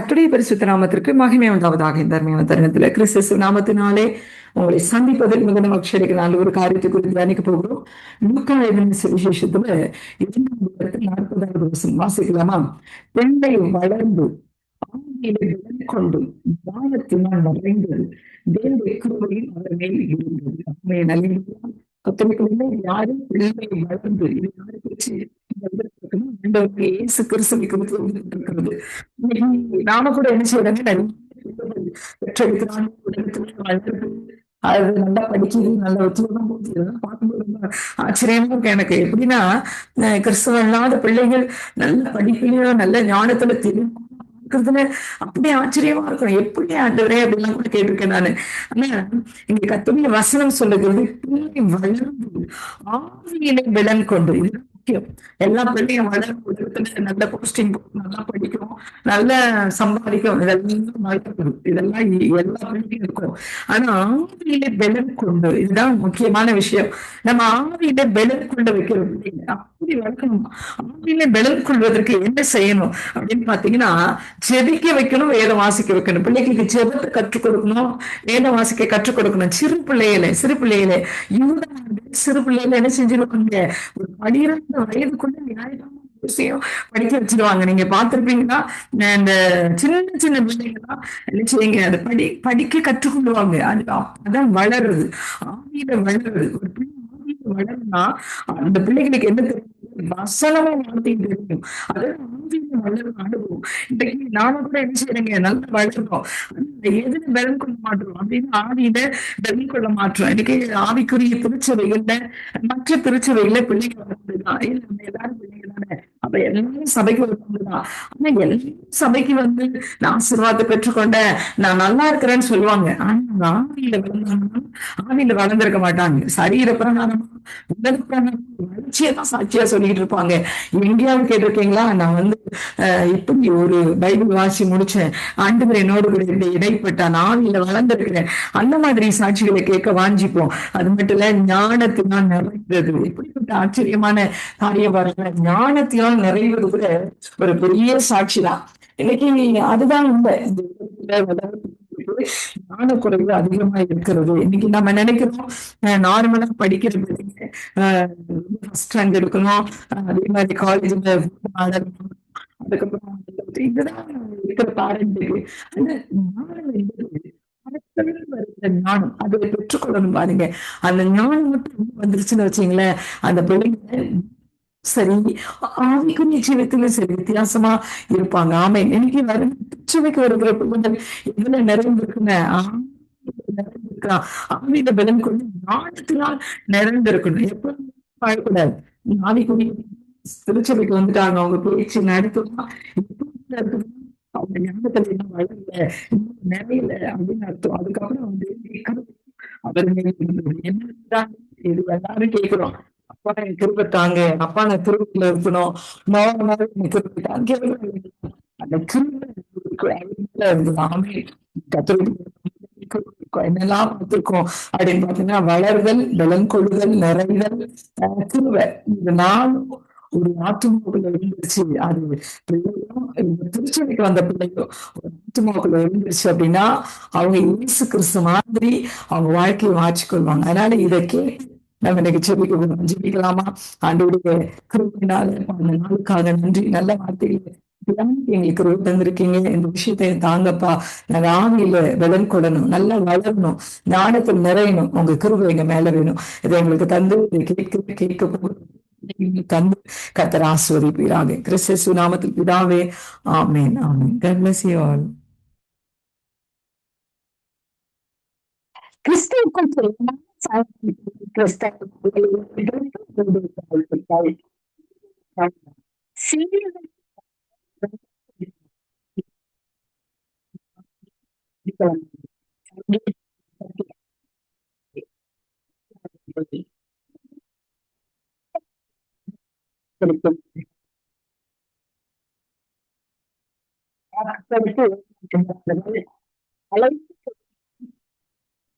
கத்துடைய பரிசுத்த நாமத்திற்கு மகிமை உண்டாவதாக இந்த அருமையான தருணத்துல. கிறிஸ்து நாமத்தினாலே உங்களை சந்திப்பதில் மிகுந்த மகிழ்ச்சி அடைக்கிறான் ஒரு காரியத்தை குறித்து தியானிக்க போகிறோம். லூக்கா எழுதின சுவிசேஷத்துல இரண்டாவது நாற்பதாவது வருஷம் வாசிக்கலாமா? பெண்ணை வளர்ந்து கொண்டு நிறைந்தது தேவ கிருபையில் அவர் மேல் இருந்தது. யாரும் பிள்ளை வளர்ந்து இது யாரை குறிச்சு ஆண்டவருக்கு இயேசு கிறிஸ்துவை குறித்து இருக்கிறது இன்னைக்கு நாம கூட என்ன செய்யறாங்க? பெற்றெடுக்கிறாங்க அது நல்லா படிக்குது நல்ல உத்தியோகம் போகுது இதெல்லாம் பார்க்கும்போது ரொம்ப ஆச்சரியமா இருக்கு எனக்கு. எப்படின்னா கிறிஸ்தவ இல்லாத பிள்ளைகள் நல்ல படிப்புலயும் நல்ல ஞானத்துல தெரியும் இருக்கிறதுல அப்படியே ஆச்சரியமா இருக்கும் எப்படி ஆண்டவரே அப்படிலாம் கூட கேட்டிருக்கேன் நானு. ஆனா இங்க கத்துடைய வசனம் சொல்லுகிறது பிள்ளை வளர்ந்து ஆவியிலே பலன் கொண்டு. முக்கியம். எல்லா பிள்ளையும் வளரும் நல்ல போஸ்டிங் நல்லா படிக்கும் நல்ல சம்பாதிக்கும் இதெல்லாம் வளர்க்குது இதெல்லாம் எல்லா பிள்ளையும் இருக்கும். ஆனா ஆவியிலே பலன் கொண்டு இதுதான் முக்கியமான விஷயம். நம்ம ஆவியில பலன் கொண்டு வைக்கிறோம். அப்படி வளர்க்கணும் ஆவியில பலன் கொள்வதற்கு என்ன செய்யணும்? அப்படின்னு பாத்தீங்கன்னா ஜெபிக்க வைக்கணும் வேதம் வாசிக்க வைக்கணும். பிள்ளைகளுக்கு ஜெபத்தை கற்றுக் கொடுக்கணும் வேதம் வாசிக்க கற்றுக் கொடுக்கணும். சிறு பிள்ளைகள சிறு பிள்ளைகள யூதா சிறு பிள்ளைல என்ன செஞ்சிருப்பாங்க ஒரு பனிரெண்டு வயதுக்குள்ள நியாயமான விஷயம் படிக்க வச்சிருவாங்க. நீங்க பாத்திருப்பீங்கன்னா இந்த சின்ன சின்ன பிள்ளைங்கலாம் என்ன செய்யுங்க? அதை படி படிக்க கற்றுக்கொள்வாங்க அது அதான் வளருது. ஆவியில வளருது. ஒரு பிள்ளை ஆவியில வளருனா அந்த பிள்ளைகளுக்கு என்ன தெரியும்? வசனமா வார்த்தையும் இருக்கும். அது ஆவியில வளரும் அனுபவம். இன்றைக்கு நாம கூட என்ன செய்யறீங்க நல்லா வளர்றோம். ஆனா எதுல பலன் கொள்ள மாட்டோம். அப்படின்னு ஆவியில பலன் கொள்ள மாட்டோம். இன்னைக்கு ஆவிக்குரிய திருச்சபைகள்ல மற்ற திருச்சபைகள்ல பிள்ளைங்க வளர்ந்துதான் இல்ல நம்ம எல்லாரும் பிள்ளைங்க அப்ப எல்லாரும் சபைக்கு வருவாங்கதான் ஆனா எல்லாரும் சபைக்கு வந்து நான் ஆசீர்வாதத்தை பெற்றுக்கொண்டேன் நான் நல்லா இருக்கிறேன்னு சொல்லுவாங்க. ஆனா ஆவியில வளர்ந்தாங்கன்னா ஆவியில வளர்ந்திருக்க மாட்டாங்க. சரீர பிரகாரமா உடல் பிரகாரமா வளர்ச்சியை தான் சாட்சியா சொல்லிட்டு இருப்பாங்க. எங்கேயாவது கேட்டிருக்கீங்களா? நான் வந்து இப்படி ஒரு பைபிள் வாசி முடிச்சேன். ஆண்டவர் என்னோடு கூட இப்படி இடைப்பட்டா நான் ஆவியில வளர்ந்திருக்கிறேன். அந்த மாதிரி சாட்சிகளை கேட்க வாஞ்சிப்போம். அது மட்டும் இல்ல ஞானத்தினால் நிறைந்தது. இப்படிப்பட்ட ஆச்சரியமான காரியம் பாருங்க ஞானத்தினால் நிறைவது கூட ஒரு பெரிய சாட்சி தான் இன்னைக்கு அதுதான் உண்மை. இந்த ஞானக்குறைவு அதிகமா இருக்கிறது. இன்னைக்கு நம்ம நினைக்கிறோம் நார்மலா படிக்கிற பிள்ளைங்க ஃபர்ஸ்ட் ரேங்க் எடுக்கணும். அதே மாதிரி காலேஜ்ல ஆடணும். அதுக்கப்புறம் இதுதான் இருக்கிற பேரண்ட்டுக்கு அந்த ஞானம் என்பது ஞானம். அதை பெற்றுக்கொள்ளணும் பாருங்க. அந்த ஞானம் மட்டும் வந்துருச்சுன்னு வச்சீங்களேன் அந்த பிள்ளைங்க சரி. ஆவிக்குரிய ஜீவித்திலும் சரி வித்தியாசமா இருப்பாங்க. ஆமை இன்னைக்கு வர திருச்சபைக்கு வருகிற குடும்பங்கள் இதுல நிறைந்திருக்குங்க ஆவியில ஆவியில பலன் கொண்டு ஞானத்தினால் நிறைந்திருக்கணும். எப்ப வாழக்கூடாது ஆவிக்குரிய திருச்சபைக்கு வந்துட்டாங்க. அவங்க பேச்சு நடத்துவா. அவங்க ஞானத்துல இன்னும் வளரல. இன்னும் நிறையல அப்படின்னு அர்த்தம். அதுக்கப்புறம் வந்து அவர் என்ன இது எல்லாரும் கேட்கிறோம் அப்பா எனக்கு திருப்பி தாங்க அப்பா நான் திருப்பில இருக்கணும். மோகன் எனக்கு திருப்பி தாங்க அந்த திரும்ப என்னெல்லாம் பார்த்திருக்கோம் அப்படின்னு பாத்தீங்கன்னா வளர்தல் பலன் கொள்ளுதல் நிறைதல் திருவை இது நாளும் ஒரு ஆத்துமாவுக்குள்ள இருந்துச்சு அது பிள்ளைகளும் இந்த திருச்சபைக்கு வந்த பிள்ளைகளும் ஒரு ஆத்துமாவுக்குள்ள இருந்துச்சு அப்படின்னா அவங்க இயேசு கிறிஸ்து மாதிரி அவங்க வாழ்க்கையை மாற்றிக்கொள்வாங்க. அதனால இதை கேட்டு நம்ம இன்னைக்கு ஜெபிக்கலாமா ஆண்டோடைய கிருப்பினால அந்த நாளுக்காக நன்றி. நல்ல வார்த்தைகளை எங்களுக்கு கிருபை தந்திருக்கீங்க. இந்த விஷயத்தை தாங்கப்பா. நாங்க ஆவியில பலன் கொள்ளணும். நல்லா வளரணும். ஞானத்தில் நிறையணும். உங்க கிருபை எங்க மேல வேணும். இதை எங்களுக்கு தந்து கேட்க கேட்க தந்து கத்தர் ஆஸ்வதிப்பீராக கிறிஸ்து நாமத்தில் பிதாவே ஆமேன் ஆமேன். God all you saya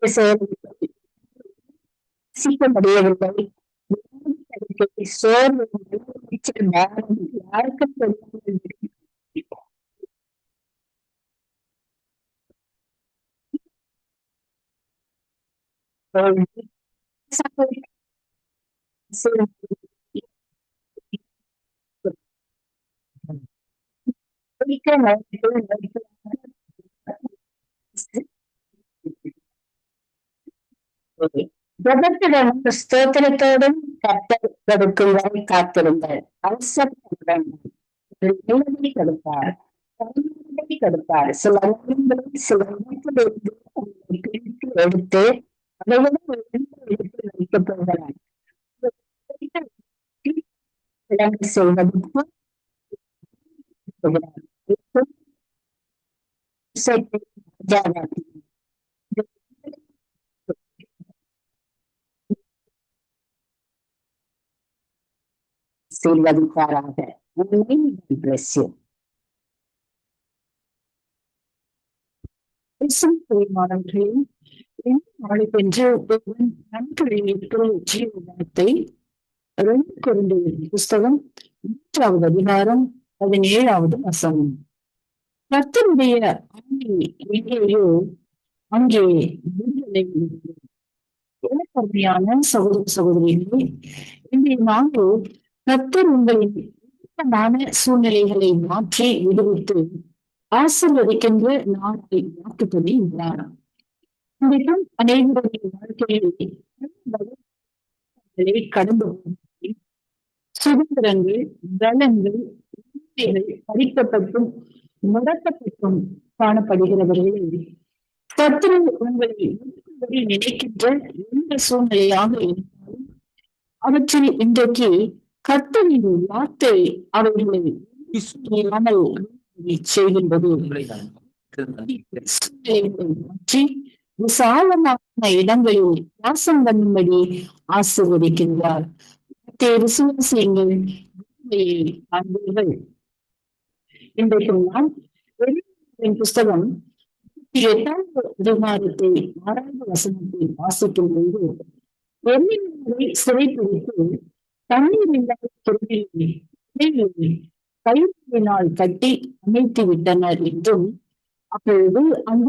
Kristen di கிடைக்கவில்லை. சோர்வு நிச்சயம் நேரம் யாருக்கும் தெரியாமல் ஜபத்துடன் ஸ்தோத்திரத்தோடும் கத்தர் கொடுக்கும் வரை காத்திருங்கள் அவசரத்துடன் நிலைமை கொடுப்பார் கருணையை கொடுப்பார் சில நேரங்களில் சில நேரத்திலிருந்து உங்களை பிரித்து எடுத்து அதைவிட உயர்ந்த இடத்தில் வைக்கப் போகிறார் விளங்க செய்வதற்கு போகிறார். இப்போ இசைக்கு ராஜாவாக்கி ஆசீர்வதிப்பாராக Amen. God ஜீவனத்தை ரெண்டு புஸ்தகம் மூன்றாவது அதிகாரம் பதினேழாவது வசனம் கர்த்தருடைய ஆணை எங்கேயோ அங்கே விடுதலை உண்டு. சகோதர சகோதரிகளே இன்றைய நாங்கள் கத்தர் உங்களின் சூழ்நிலைகளை மாற்றி விடுவித்து ஆசிர்வதிக்கின்ற நாளை வாக்குப்பதி உள்ளார் இன்றைக்கும் அனைவருடைய வாழ்க்கையில் கடந்து சுதந்திரங்கள் பலங்கள் பறிக்கப்பட்டும் முடக்கப்பட்டும் காணப்படுகிறவர்கள். சத்ரு உங்களை நினைக்கின்ற எந்த சூழ்நிலையாக இருந்தாலும் அவற்றில் இன்றைக்கு கர்த்தரின் வார்த்தை அவர்களை செய்கின்றது மாற்றி விசாலமான இடங்களில் வாசம் பண்ணும்படி ஆசீர்வதிக்கின்றார் வார்த்தையை இன்றைக்கு புஸ்தகம் எட்டாவது அதிகாரத்தை ஆறாவது வசனத்தை வாசிக்கும் போது சிறைப்பிடித்து தண்ணீர் இல்லாத துறையில் கயிற்றினால் கட்டி அமைத்து விட்டனர் என்றும் அப்பொழுது அந்த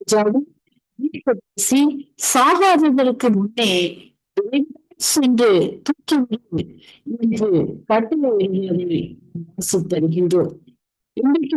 ராஜாவும் பேசி சாகாததற்கு முன்னே சென்று தூக்கி என்று கட்டளை எழுதியதை வாசித்தருகின்றோம் இன்றைக்கு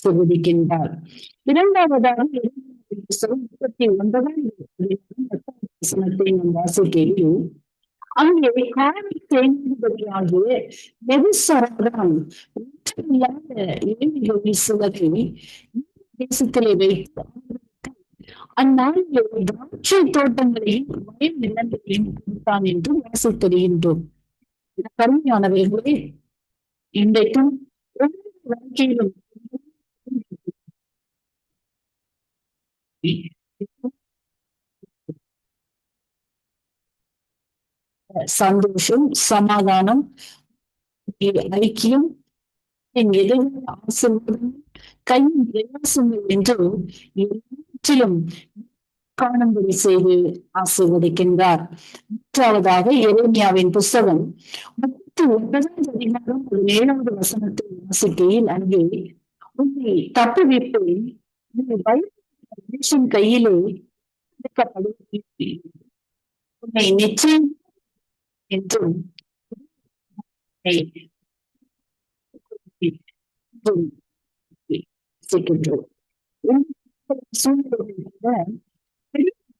சொல்லிருக்கின்றார் இரண்டாவதாக முப்பத்தி ஒன்பதாம் வசனத்தை நாம் வாசிக்கையில் அங்கே காலை ஒன்றுமில்லாத ஏழைகளில் சிலரை தேசத்திலே வைத்து அந்நாளில் திராட்சை தோட்டங்களையும் வயல் நிலங்களையும் கொடுத்தான் என்று வாசித்தருகின்றோம் கருமையானவர்களே இன்றைக்கும் ஒவ்வொரு வாழ்க்கையிலும் சந்தோஷம் சமாதானம் ஐக்கியம் கையின் பிரயாசங்கள் என்று எல்லாவற்றிலும் காணும்படி செய்து ஆசீர்வதிக்கின்றார். மூன்றாவதாக எரேமியாவின் புஸ்தகம் முப்பத்தி ஒன்பதாம் அதிகாரம் ஒரு ஏழாவது வசனத்தை வாசிக்கையில் அங்கே உன்னை தப்புவிப்பேன் மனுஷன் கையிலே உன்னை நிச்சயம் என்றும்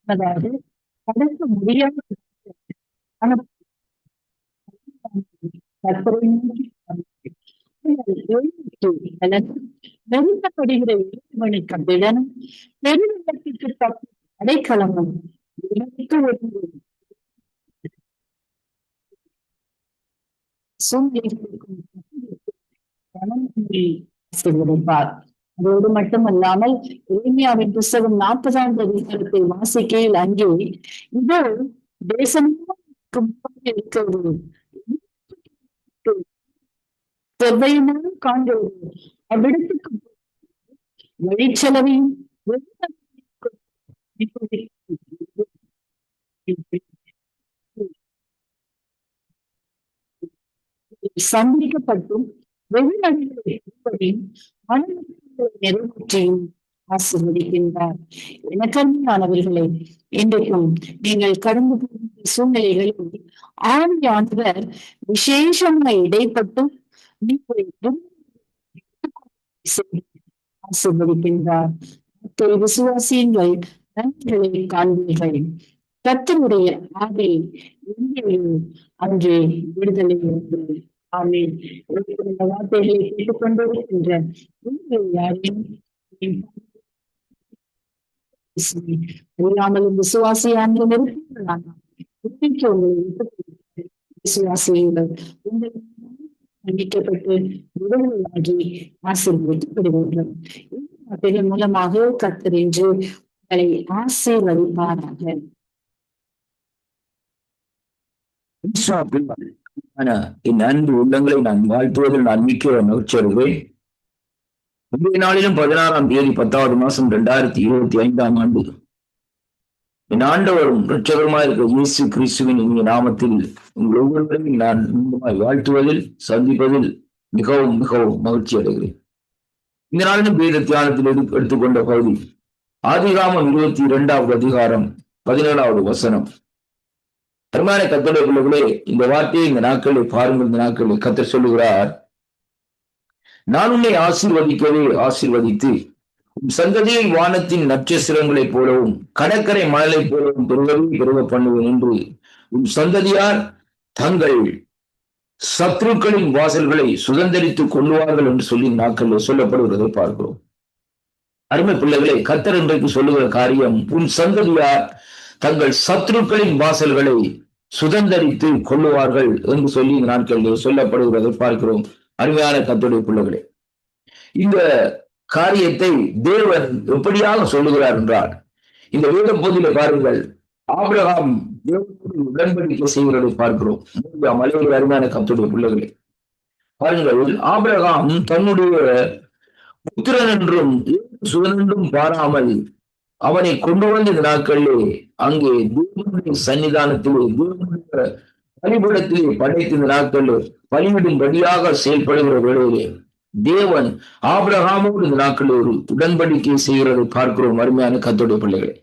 அதாவது கடக்க முடியாத வெறுக்கப்படுகிற இறைவனை கண்டிடனும் பெருநிலத்திற்கு தப்பு அடைக்கலமும் அதோடு மட்டுமல்லாமல் இளைஞாவின் புஸ்தகம் நாற்பதாம் அதிகாரத்தை வாசிக்கையில் அங்கே இதோ தேசமும் இருக்கிறது. செவ்வையுமான காண்கிறது அவ்விடத்துக்கு வழிச்செலவையும் சந்திக்கப்பட்டும் வெகுநடிகளை மனநிலை நிறைவேற்றியும் ஆசிர்வதிக்கின்றார். எனக்கருமையானவர்களே இன்றைக்கும் நீங்கள் கடந்து போகிற சூழ்நிலைகளில் ஆவியானவர் விசேஷமாக இடைப்பட்டும் ஆசீர்வதிக்கின்றார் விசுவாசியங்கள் நன்மைகளை காண்பீர்கள் கத்தனுடைய ஆவி எங்கேயும் அன்று விடுதலை உண்டு ஆமீன் இந்த வார்த்தைகளை கேட்டுக்கொண்டிருக்கின்ற உங்கள் யாரையும் இல்லாமலும் விசுவாசியாமல் இருப்பீர்களானால் உங்களை விசுவாசியுங்கள் உங்கள் மன்னிக்கப்பட்டு விடுதலையாகி ஆசீர்வதிக்கப்படுவீர்கள் இந்த வார்த்தைகள் மூலமாக கத்தர் என்று உங்களை ஆசீர்வதிப்பாராக. ஆனா என் அன்பு உள்ளங்களை நான் வாழ்த்துவதில் நான் மிக்க மகிழ்ச்சியடைகிறேன் முந்தைய நாளிலும் பதினாறாம் தேதி பத்தாவது மாசம் இரண்டாயிரத்தி இருபத்தி ஐந்தாம் ஆண்டு என் ஆண்டவரும் இரட்சகருமாய் இருக்கிற இயேசு கிறிஸ்துவின் இங்கே நாமத்தில் உங்கள் ஒவ்வொருவரையும் நான் இன்பமாய் வாழ்த்துவதில் சந்திப்பதில் மிகவும் மிகவும் மகிழ்ச்சி அடைகிறேன். இந்த நாளிலும் வேத தியானத்தில் எடுத்துக்கொண்ட பகுதி ஆதிகாமம் இருபத்தி இரண்டாவது அதிகாரம் பதினேழாவது வசனம். அருமையான கத்தோட பிள்ளைகளே இந்த வார்த்தையை இந்த நாட்களை பாருங்கள். இந்த நாட்களை கத்தர் சொல்லுகிறார் நான் உன்னை ஆசீர்வதிக்கவே ஆசீர்வதித்து சந்ததியை வானத்தின் நட்சத்திரங்களைப் போலவும் கடற்கரை மணலைப் போலவும் பெருகவே பெருக பண்ணுவேன் என்று உன் சந்ததியார் தங்கள் சத்ருக்களின் வாசல்களை சுதந்திரித்துக் கொள்வார்கள் என்று சொல்லி நாட்களில் சொல்லப்படுவதை பார்க்கிறோம். அருமை பிள்ளைகளை கத்தர் இன்றைக்கு சொல்லுகிற காரியம் உன் சந்ததியார் தங்கள் சத்ருக்களின் வாசல்களை சுதந்திரித்து கொள்ளுவார்கள் என்று சொல்லி நாட்கள் சொல்லப்படுகிறதை பார்க்கிறோம். அருமையான கத்துடைய பிள்ளைகளே இந்த காரியத்தை தேவன் எப்படியாக சொல்லுகிறார் என்றார். இந்த வேத பகுதியில பாருங்கள். ஆபிரகாம் உடன்படிக்கை செய்கிறதை பார்க்கிறோம். மலையில் அருமையான கத்துடைய பிள்ளைகளை. பாருங்கள் ஆபிரகாம் தன்னுடைய புத்திரன் என்றும் சுதனென்றும் பாராமல் அவனை கொண்டு வந்த இந்த நாட்களிலே அங்கே தேவனுடைய சன்னிதானத்திலே தேவனுடைய பலிபீடத்திலே படைத்த இந்த நாட்களில் பலியிடும்படியாக செயல்படுகிற வேளையிலே தேவன் ஆபிரகாமோடு இந்த நாட்கள் ஒரு உடன்படிக்கை செய்கிறதை பார்க்கிறோம். அருமையான கத்தோடைய பிள்ளைகளை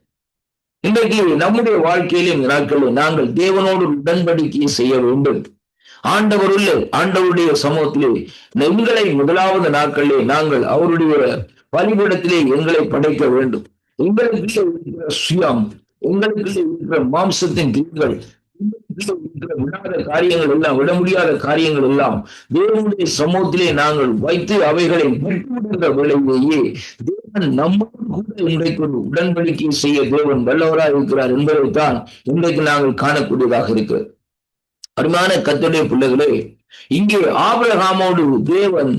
இன்றைக்கு நம்முடைய வாழ்க்கையில இந்த நாட்களில் நாங்கள் தேவனோடு உடன்படிக்கையை செய்ய வேண்டும். ஆண்டவருள்ள ஆண்டவருடைய சமூகத்திலே எங்களை முதலாவது நாட்களிலே நாங்கள் அவருடைய பலிபீடத்திலே எங்களை படைக்க வேண்டும். எங்களுக்குள்ளே இருக்கிற சுயம் எங்களுக்குள்ளே இருக்கிற மாம்சத்தின் திங்கள் விடாத காரியங்கள் எல்லாம் விட முடியாத காரியங்கள் எல்லாம் தேவனுடைய சமூகத்திலே நாங்கள் வைத்து அவைகளை விட்டுவிடுகிற வேளையிலேயே தேவன் நம்மோடு கூட இன்றைக்கு ஒரு உடன்படிக்கை செய்ய தேவன் வல்லவராக இருக்கிறார் என்பதைத்தான் இன்றைக்கு நாங்கள் காணக்கூடியதாக இருக்கிறது. அருமையான கத்துடைய பிள்ளைகளே இங்கே ஆபரகாமோடு தேவன்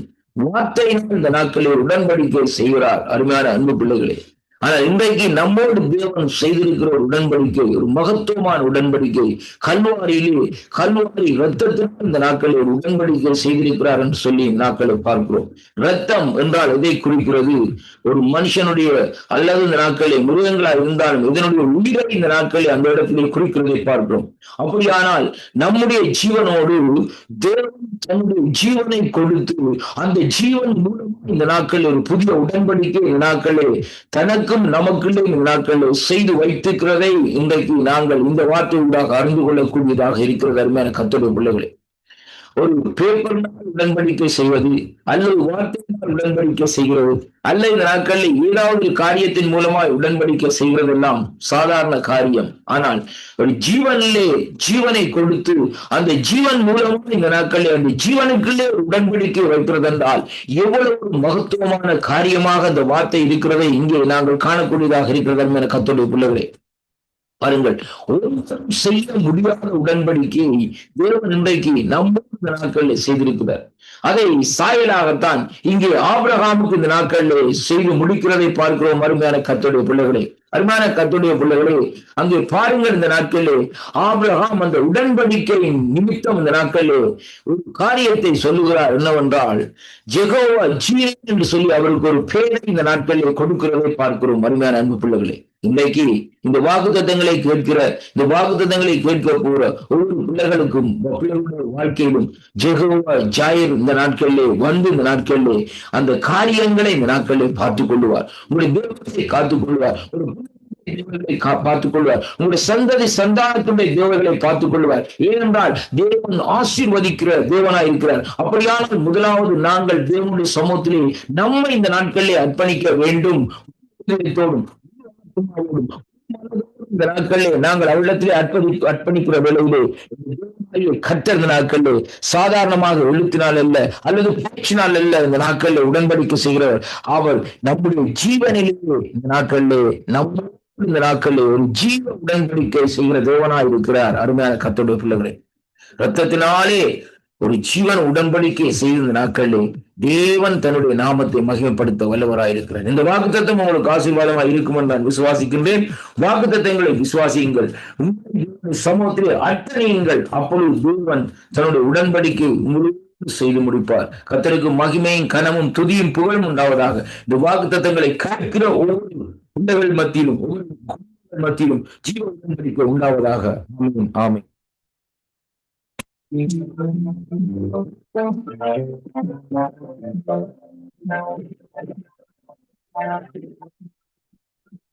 வார்த்தையினால் இந்த நாட்களில் உடன்படிக்கை செய்கிறார். அருமையான அன்பு பிள்ளைகளே ஆனால் இன்றைக்கு நம்மோடு தேவன் செய்திருக்கிற ஒரு உடன்படிக்கை ஒரு மகத்துவமான உடன்படிக்கை கல்வாரியிலே கல்வாரி ரத்தத்திற்கு இந்த நாட்களில் ஒரு உடன்படிக்கை செய்திருக்கிறார் என்று சொல்லி நாட்களை பார்க்கிறோம். ரத்தம் என்றால் எதை குறிக்கிறது? ஒரு மனுஷனுடைய அல்லது இந்த நாட்களில் மிருகங்களா இருந்தாலும் இதனுடைய உயிரை இந்த நாட்களில் அந்த இடத்திலே குறிக்கிறதை பார்க்கிறோம். அப்படியானால் நம்முடைய ஜீவனோடு தேவன் தன்னுடைய ஜீவனை கொடுத்து அந்த ஜீவன் மூலம் இந்த நாட்களில் ஒரு புதிய உடன்படிக்கை இந்த நாட்களே தனக்கு நமக்கும் நமக்குள்ளே இந்த செய்து வைத்திருக்கிறதை இன்றைக்கு நாங்கள் இந்த வார்த்தையூடாக அறிந்து கொள்ளக்கூடியதாக இருக்கிறது அருமையான கத்தோடைய பிள்ளைகளே. ஒரு பேப்பர்னால் உடன்படிக்கை செய்வது அல்லது வார்த்தையினால் உடன்படிக்கை செய்கிறது அல்ல இந்த நாட்களில் ஏதாவது காரியத்தின் மூலமாய் உடன்படிக்கை செய்கிறதெல்லாம் சாதாரண காரியம். ஆனால் ஒரு ஜீவனிலே ஜீவனை கொடுத்து அந்த ஜீவன் மூலமாக இந்த நாட்களில் அந்த ஜீவனுக்குள்ளே ஒரு உடன்படிக்கை வைப்பதென்றால் எவ்வளவு மகத்துவமான காரியமாக அந்த வார்த்தை இருக்கிறதை இங்கே நாங்கள் காணக்கூடியதாக இருக்கிறது என கத்தோடைய பிள்ளைகளே பாருங்கள் ஒருத்தரும் செய்ய முடியாத உடன்படிக்கையை தேவன் இன்றைக்கு நம்ம இந்த நாட்களில் செய்திருக்கிறார். அதை சாயலாகத்தான் இங்கே ஆபிரகாமுக்கு இந்த நாட்களில் செய்து முடிக்கிறதை பார்க்கிறோம் அருமையான கத்தோடைய பிள்ளைகளே. அருமையான கத்துடைய பிள்ளைகளே அங்கே பாருங்கள் இந்த நாட்களிலே ஆபிரகாம் அந்த உடன்படிக்கையின் நிமித்தம் இந்த நாட்களிலே ஒரு காரியத்தை சொல்லுகிறார் என்னவென்றால் ஜெகோவா ஜீரே என்று சொல்லி அவருக்கு ஒரு பேரை இந்த நாட்களிலே கொடுக்கிறதை பார்க்கிறோம் அருமையான அன்பு பிள்ளைகளே. இன்றைக்கு இந்த வாக்கு தத்தங்களை கேட்கிற இந்த வாக்கு தத்தங்களை கேட்க போகிற ஒவ்வொரு பிள்ளைகளுக்கும் பிள்ளைகளுடைய வாழ்க்கையிலும் ஜெகோவா ஜாயிர் இந்த நாட்களிலே வந்து இந்த நாட்களிலே அந்த காரியங்களை இந்த நாட்களிலே பார்த்துக் கொள்வார். உங்களுடைய தேவத்தை காத்துக் கொள்வார். பார்த்துக் கொள்வார். உங்களுடைய சந்ததி சந்தானத்துடைய தேவர்களை பார்த்துக் கொள்வார். ஏனென்றால் தேவன் ஆசீர்வதிக்கிற தேவனாய் இருக்கிறார் அப்படியானால் முதலாவது நாங்கள் தேவனுடைய சமூகத்திலே நம்மை இந்த நாட்களிலே அர்ப்பணிக்க வேண்டும். இந்த நாட்களிலே நாங்கள் அவரிடத்திலே அர்ப்பணி அர்ப்பணிக்கிற வேளையிலே தேவனுடைய கர்த்தர் நாட்களிலே சாதாரணமாக எழுத்தினால் அல்ல அல்லது பேச்சினால் அல்ல இந்த நாட்களில் உடன்படிக்கை செய்கிறவர். அவர் நம்முடைய ஜீவனிலே இந்த நாட்களிலே நம்ம இந்த நாட்களிலே ஒரு ஜீவ உடன்படிக்கை செய்கிற தேவனா இருக்கிறார் அருமையான கர்த்தருடைய பிள்ளைகளே ரத்தத்தினாலே ஒரு ஜீவன் உடன்படிக்கை செய்த இந்த நாட்களிலே தேவன் தன்னுடைய நாமத்தை மகிமைப்படுத்த வல்லவராயிருக்கிறார் இந்த வாக்குத்தத்தம் உங்களுக்கு ஆசீர்வாதமாக இருக்கும் என்று நான் விசுவாசிக்கின்றேன். வாக்குத்தத்தங்களை விசுவாசியுங்கள். சமூகத்திலே அர்ப்பணியுங்கள். அப்பொழுது தேவன் தன்னுடைய உடன்படிக்கை முழு செய்து முடிப்பார். கத்தருக்கு மகிமையும் கனமும் துதியும் புகழும் உண்டாவதாக. இந்த வாக்குத்தத்தங்களை கேட்கிற ஒவ்வொரு பிள்ளைகள் மத்தியிலும் ஒவ்வொரு மத்தியிலும் ஜீவ உடன்படிக்கை உண்டாவதாக. ஆமை Thank you.